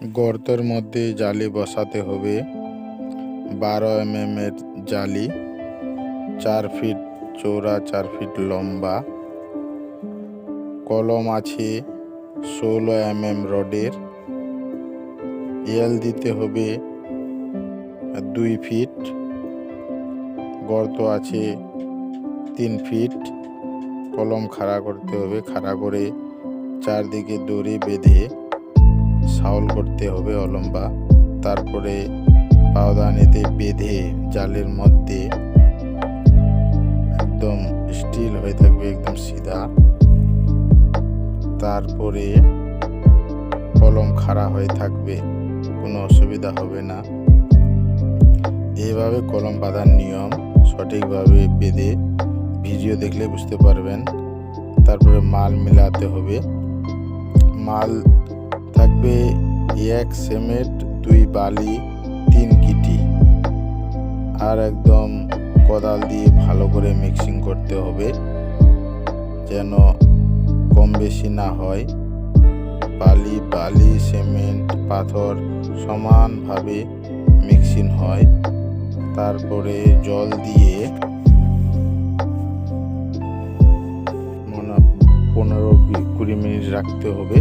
গর্তের মধ্যে জালি বসাতে হবে। বারো এম এর জালি, চার ফিট চৌড়া চার ফিট লম্বা। কলম আছে ষোলো এম এম রডের। এল দিতে হবে দুই ফিট। গর্ত আছে তিন ফিট। কলম খাড়া করতে হবে, খাড়া করে চারদিকে দড়ি বেঁধে সাউল করতে হবে অলম্বা। তারপরে পাওদানিতে বেঁধে জালের মধ্যে একদম স্টিল হয়ে থাকবে, একদম সিধা। তারপরে কলম খাড়া হয়ে থাকবে, কোনো অসুবিধা হবে না। এইভাবে কলম বাঁধার নিয়ম সঠিকভাবে বেঁধে ভিডিও দেখলে বুঝতে পারবেন। তারপরে মাল মিলাতে হবে। মাল থাকবে এক সিমেন্ট দুই বালি, তিন কিটি। আর একদম কোদাল দিয়ে ভালো করে মিক্সিং করতে হবে, যেন কম বেশি না হয়। বালি বালি, সিমেন্ট, পাথর সমানভাবে মিক্সিং হয়। তারপরে জল দিয়ে পনেরো কুড়ি মিনিট রাখতে হবে।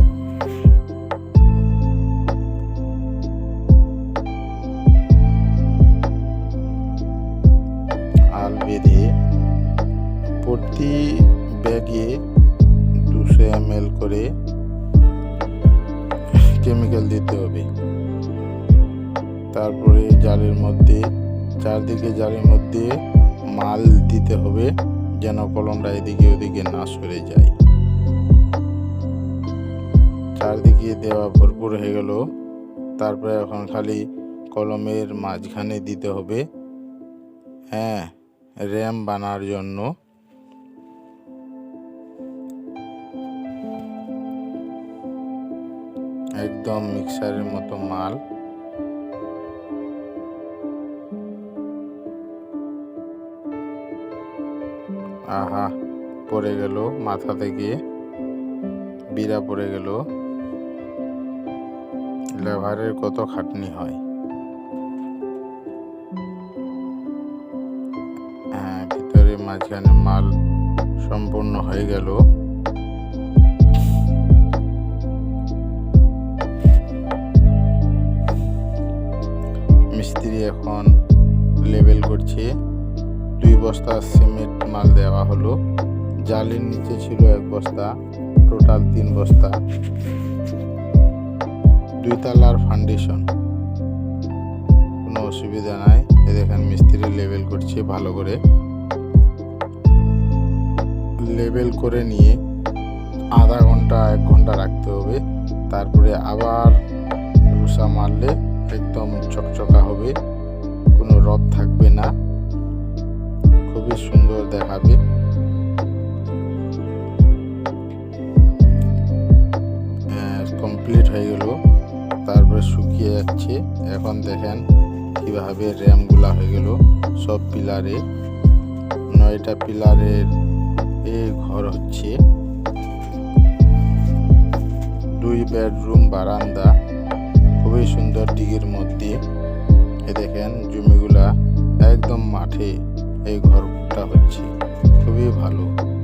আল বেঁধে প্রতি ব্যাগে দুশো এম করে কেমিক্যাল দিতে হবে। তারপরে জালের মধ্যে, চারদিকে জালের মধ্যে মাল দিতে হবে যেন কলমটা এদিকে ওদিকে না সরে যায়। চারদিকে দেওয়া ভরপুর হয়ে গেল। তারপরে এখন খালি কলমের মাঝখানে দিতে হবে। হ্যাঁ র্যাম বানার জন্য। একদম মিক্সারের মতো মাল। আহা, পড়ে গেল মাথা থেকে। বিড়া পড়ে গেল। লেভারের কত খাটনি হয়। মাঝখানে মাল সম্পূর্ণ হয়ে গেল। মিস্ত্রি এখন লেবেল করছে। দুই বস্তা সিমেন্ট মাল দেওয়া হলো। জালের নিচে ছিল এক বস্তা, টোটাল তিন বস্তা। দুই তালার ফাউন্ডেশন। কোনো অসুবিধা নাই। এ দেখেন মিস্ত্রি লেবেল করছে ভালো করে। লেবেল করে নিয়ে আধা ঘণ্টা, এক ঘণ্টা রাখতে হবে। তারপরে আবার রুষা মারলে একদম চকচকা হবে, কোনো রদ থাকবে না। খুবই সুন্দর দেখাবে। কমপ্লিট হয়ে গেল। তারপরে শুকিয়ে যাচ্ছে। এখন দেখেন কীভাবে র্যামগুলা হয়ে গেল। সব পিলারে, নয়টা পিলারের ঘর হচ্ছে দুই বেডরুম, বারান্দা। খুবই সুন্দর দিঘির মধ্যে। এ দেখেন জমিগুলা, একদম মাঠে এই ঘরটা হচ্ছে। খুবই ভালো।